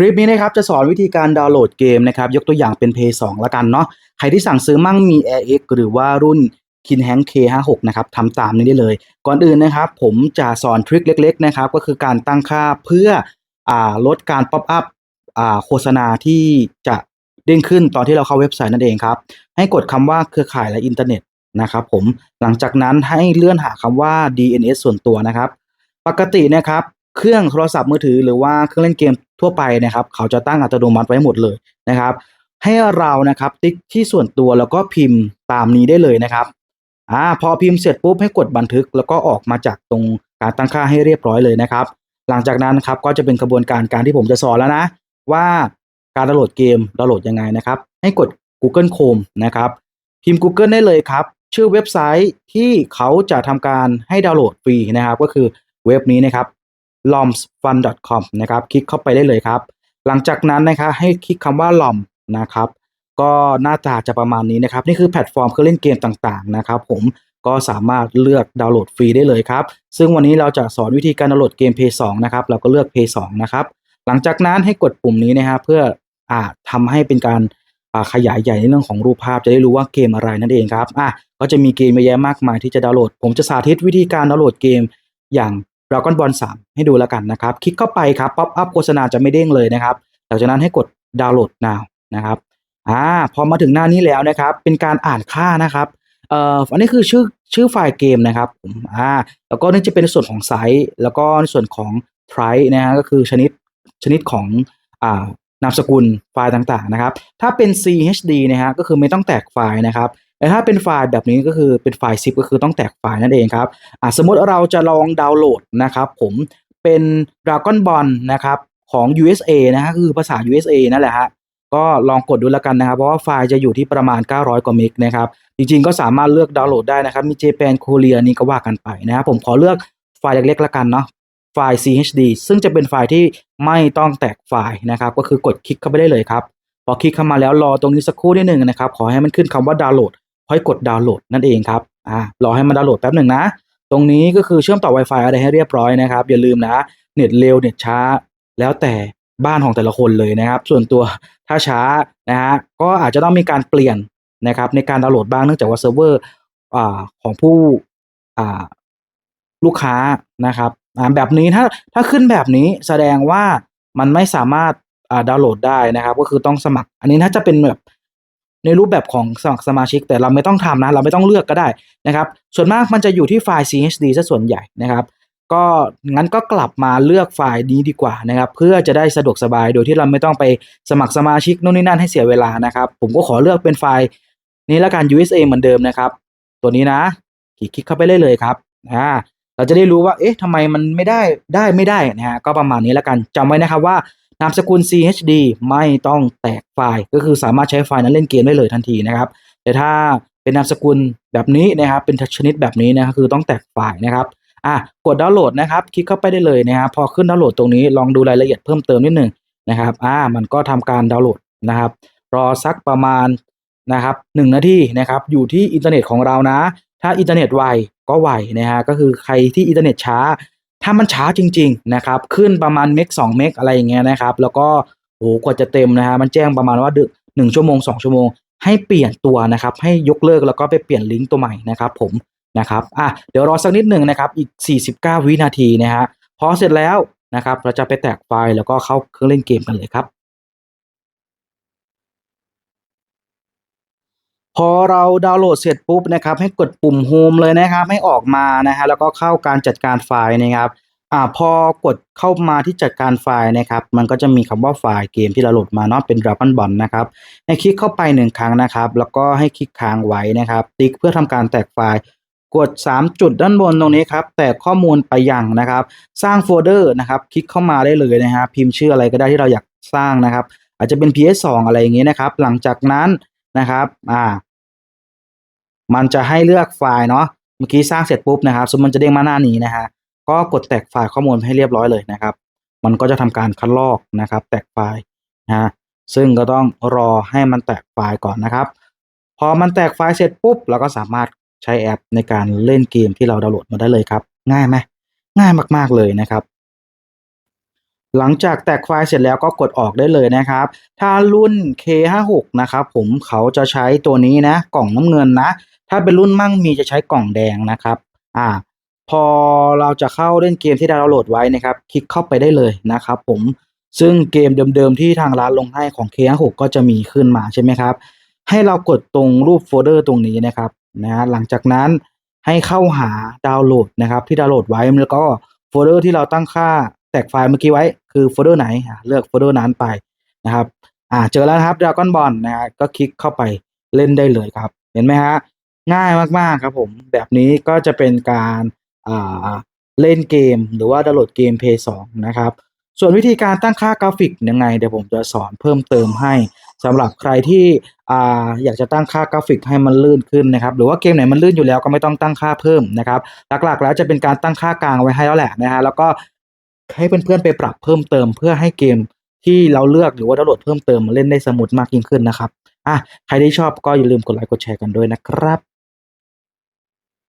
คลิปนี้นะครับจะสอนวิธีการดาวน์โหลดเกมนะครับยกตัวอย่างเป็น Play 2ละกันเนาะใครที่สั่งซื้อมั่งมี AirX หรือว่ารุ่น Kin Hank K56 นะครับทำตามนี้ได้เลย ก่อนอื่นนะครับ ผมจะสอนทริคเล็กๆนะครับก็คือการตั้งค่าเพื่ออ่ลดการป๊อปอัพโฆษณาที่จะเด้งขึ้นตอนที่เราเข้าเว็บไซต์นั่นเองครับ ให้กดคำว่าเครือข่ายและอินเทอร์เน็ตนะครับผมหลังจากนั้นให้เลื่อนหาคำว่า DNS ส่วนตัวนะครับ ปกตินะครับ เครื่องโทรศัพท์มือถือหรือว่าเครื่องเล่นเกมทั่วไปนะครับ เขาจะตั้งอัตโนมัติไว้หมดเลยนะครับ ให้เรานะครับติ๊กที่ส่วนตัวแล้วก็พิมพ์ตามนี้ได้เลยนะครับอ่าพอพิมพ์เสร็จปุ๊บให้กดบันทึกแล้วก็ออกมาจากตรงการตั้งค่าให้เรียบร้อยเลยนะครับ หลังจากนั้นครับก็จะเป็นกระบวนการการที่ผมจะสอนแล้วนะ ว่าการดาวน์โหลดเกมดาวน์โหลดยังไงนะครับ ให้กด Google Chrome นะครับ พิมพ์ Google ได้เลยครับ ชื่อเว็บไซต์ที่เขาจะทำการให้ดาวน์โหลดฟรีนะครับ ก็คือเว็บนี้นะครับ lomsfun.com นะครับ คลิกเข้าไปได้เลยครับ หลังจากนั้นนะครับให้คลิกคำว่า lom นะครับ ก็หน้าตาจะประมาณนี้นะครับ นี่คือแพลตฟอร์มเครื่องเล่นเกมต่างๆนะครับผมก็สามารถเลือกดาวน์โหลดฟรีได้เลยครับ ซึ่งวันนี้เราจะสอนวิธีการดาวน์โหลดเกม p 2นะครับ เราก็เลือก p 2นะครับ หลังจากนั้นให้กดปุ่มนี้นะครับเพื่ออ่าทำให้เป็นการขยายใหญ่ในเรื่องของรูปภาพจะได้รู้ว่าเกมอะไรนั่นเองครับอะก็จะมีเกมเยอะแยะมากมายที่จะดาวน์โหลด ผมจะสาธิตวิธีการดาวน์โหลดเกมอย่าง Dragon Ball 3ให้ดูแล้วกันนะครับ คลิกเข้าไปครับป๊อปอัพโฆษณาจะไม่เด้งเลยนะครับหลังจากนั้นให้กดดาวน์โหลด now นะครับอ่าพอมาถึงหน้านี้แล้วนะครับ เป็นการอ่านค่านะครับเอ่ออันนี้คือชื่อชื่อไฟล์เกมนะครับผมอ่าแล้วก็นี่จะเป็นส่วนของไซส์แล้วก็ในส่วนของ price นะฮะก็คือชนิดชนิดของอ่านามสกุลไฟล์ต่างๆนะครับ ถ้าเป็น CHD นะฮะก็คือไม่ต้องแตกไฟล์นะครับ แต่ถ้าเป็นไฟล์แบบนี้ก็คือเป็นไฟล์ zip ก็คือต้องแตกไฟล์นั่นเองครับอะสมมติเราจะลองดาวน์โหลดนะครับผมเป็น Dragon Ball นะครับของ USA นะฮะคือภาษา USA นั่นแหละฮะก็ลองกดดูแล้วกันนะครับ เพราะว่าไฟล์จะอยู่ที่ประมาณ 900 กว่าเมกนะครับ จริงๆ ก็สามารถเลือกดาวน์โหลดได้นะครับ มี Japan Korea นี่ก็ว่ากันไปนะครับ ผมขอเลือกไฟล์เล็กๆแล้วกันเนาะ ไฟล์ CHD ซึ่งจะเป็นไฟล์ที่ไม่ต้องแตกไฟล์นะครับ ก็คือกดคลิกเข้าไปได้เลยครับ พอคลิกเข้ามาแล้วรอตรงนี้สักครู่นิดหนึ่งนะครับ ขอให้มันขึ้นคำว่าดาวน์โหลด ค่อยกดดาวน์โหลดนั่นเองครับอ่ารอให้มันดาวน์โหลดแป๊บหนึ่งนะ ตรงนี้ก็คือเชื่อมต่อ Wi-Fi อะไรให้เรียบร้อยนะครับ อย่าลืมนะเน็ตเร็วเน็ตช้า แล้วแต่บ้านของแต่ละคนเลยนะครับ ส่วนตัวถ้าช้านะฮะก็อาจจะต้องมีการเปลี่ยนนะครับในการดาวน์โหลดบ้างเนื่องจากว่าเซิร์ฟเวอร์อ่าของผู้อ่าลูกค้านะครับอ่าแบบนี้ถ้าถ้าขึ้นแบบนี้แสดงว่ามันไม่สามารถอ่าดาวน์โหลดได้นะครับ ก็คือต้องสมัคร อันนี้ถ้าจะเป็นแบบ ในรูปแบบของสมัครสมาชิก แต่เราไม่ต้องทำนะ เราไม่ต้องเลือกก็ได้นะครับ ส่วนมากมันจะอยู่ที่ไฟล์ CHD ซะส่วนใหญ่นะครับ ก็งั้นก็กลับมาเลือกไฟล์นี้ดีกว่านะครับ เพื่อจะได้สะดวกสบายโดยที่เราไม่ต้องไปสมัครสมาชิกนู่นนี่นั่นให้เสียเวลานะครับ ผมก็ขอเลือกเป็นไฟล์นี้แล้วกัน USA เหมือนเดิมนะครับ ตัวนี้นะคลิกเข้าไปได้เลยครับอ่าเราจะได้รู้ว่า เอ๊ะทำไมมันไม่ได้ ได้ไม่ได้นะฮะ ก็ประมาณนี้แล้วกันจำไว้นะครับว่า นามสกุล CHD ไม่ต้องแตกไฟล์ ก็คือสามารถใช้ไฟล์นั้นเล่นเกมได้เลยทันทีนะครับแต่ถ้าเป็นนามสกุลแบบนี้นะครับ เป็นชนิดแบบนี้นะครับคือต้องแตกไฟล์นะครับอะกดดาวน์โหลดนะครับ คลิกเข้าไปได้เลยนะครับพอขึ้นดาวน์โหลดตรงนี้ลองดูรายละเอียดเพิ่มเติมนิดหนึ่งนะครับอ่ามันก็ทำการดาวน์โหลดนะครับ รอสักประมาณนะครับหนึ่งนาทีนะครับ อยู่ที่อินเทอร์เน็ตของเรานะ ถ้าอินเทอร์เน็ตไวก็ไวนะฮะก็คือใครที่อินเทอร์เน็ตช้า ถ้ามันช้าจริง ๆ นะครับ ขึ้นประมาณเมกสองเมกอะไรอย่างเงี้ยนะครับ แล้วก็โหกว่าจะเต็มนะฮะมันแจ้งประมาณว่าดึกหนึ่งชั่วโมงสองชั่วโมง ให้เปลี่ยนตัวนะครับ ให้ยกเลิกแล้วก็ไปเปลี่ยนลิงก์ตัวใหม่นะครับ ผมนะครับอะเดี๋ยวรอสักนิดหนึ่งนะครับอีก 49 วินาทีนะฮะพอเสร็จแล้วนะครับเราจะไปแตกไฟล์แล้วก็เข้าเครื่องเล่นเกมกันเลยครับ พอเราดาวน์โหลดเสร็จปุ๊บนะครับ ให้กดปุ่ม Home เลยนะครับ ให้ออกมานะฮะแล้วก็เข้าการจัดการไฟล์นะครับอ่าพอกดเข้ามาที่จัดการไฟล์นะครับ มันก็จะมีคำว่าไฟล์เกมที่เราโหลดมาเนาะเป็น Dragon Ball นะครับ ให้คลิกเข้าไปหนึ่งครั้งนะครับ แล้วก็ให้คลิกค้างไว้นะครับ ติ๊กเพื่อทำการแตกไฟล์ กด 3 จุดด้านบนตรงนี้ครับ แตกข้อมูลไปยังนะครับ สร้างโฟลเดอร์นะครับ คลิกเข้ามาได้เลยนะฮะพิมพ์ชื่ออะไรก็ได้ที่เราอยากสร้างนะครับ อาจจะเป็น PS2 อะไรอย่างเงี้ยนะครับ หลังจากนั้นนะครับ อ่า มันจะให้เลือกไฟล์เนาะเมื่อกี้สร้างเสร็จปุ๊บนะครับสมมติมันจะเด้งมาหน้านี้นะฮะก็กดแตกไฟล์ข้อมูลให้เรียบร้อยเลยนะครับ มันก็จะทำการคัดลอกนะครับ แตกไฟล์นะฮะซึ่งก็ต้องรอให้มันแตกไฟล์ก่อนนะครับ พอมันแตกไฟล์เสร็จปุ๊บเราก็สามารถใช้แอปในการเล่นเกมที่เราดาวน์โหลดมาได้เลยครับ ง่ายไหมง่ายมากๆเลยนะครับ หลังจากแตกไฟล์เสร็จแล้วก็กดออกได้เลยนะครับ ถ้ารุ่น K56 นะครับผมเขาจะใช้ตัวนี้นะ กล่องน้ำเงินนะ ถ้าเป็นรุ่นมั่งมีจะใช้กล่องแดงนะครับ อ่า พอเราจะเข้าเล่นเกมที่ดาวน์โหลดไว้นะครับ คลิกเข้าไปได้เลยนะครับผม ซึ่งเกมเดิมๆที่ทางร้านลงให้ของ K56 ก็จะมีขึ้นมาใช่ไหมครับ ให้เรากดตรงรูปโฟลเดอร์ตรงนี้นะครับนะหลังจากนั้นให้เข้าหาดาวน์โหลดนะครับที่ดาวน์โหลดไว้แล้วก็โฟลเดอร์ที่เราตั้งค่า แตกไฟล์เมื่อกี้ไว้คือโฟลเดอร์ไหนเลือกโฟลเดอร์นั้นไปนะครับอ่าเจอแล้วนะครับดราก้อนบอลนะฮะก็คลิกเข้าไปเล่นได้เลยครับ เห็นไหมฮะง่ายมากๆครับผมแบบนี้ก็จะเป็นการอ่าเล่นเกมหรือว่าดาวน์โหลดเกม Play 2นะครับ ส่วนวิธีการตั้งค่ากราฟิกยังไง เดี๋ยวผมจะสอนเพิ่มเติมให้สำหรับใครที่อ่าอยากจะตั้งค่ากราฟิกให้มันลื่นขึ้นนะครับ หรือว่าเกมไหนมันลื่นอยู่แล้วก็ไม่ต้องตั้งค่าเพิ่มนะครับ หลักๆ แล้วจะเป็นการตั้งค่ากลางไว้ให้แล้วแหละนะฮะแล้วก็ ให้เพื่อนๆไปปรับเพิ่มเติม เพื่อให้เกมที่เราเลือกหรือว่าดาวน์โหลดเพิ่มเติมมาเล่นได้สมูทมากยิ่งขึ้นนะครับอะใครที่ชอบก็อย่าลืมกดไลค์กดแชร์กันด้วยนะครับ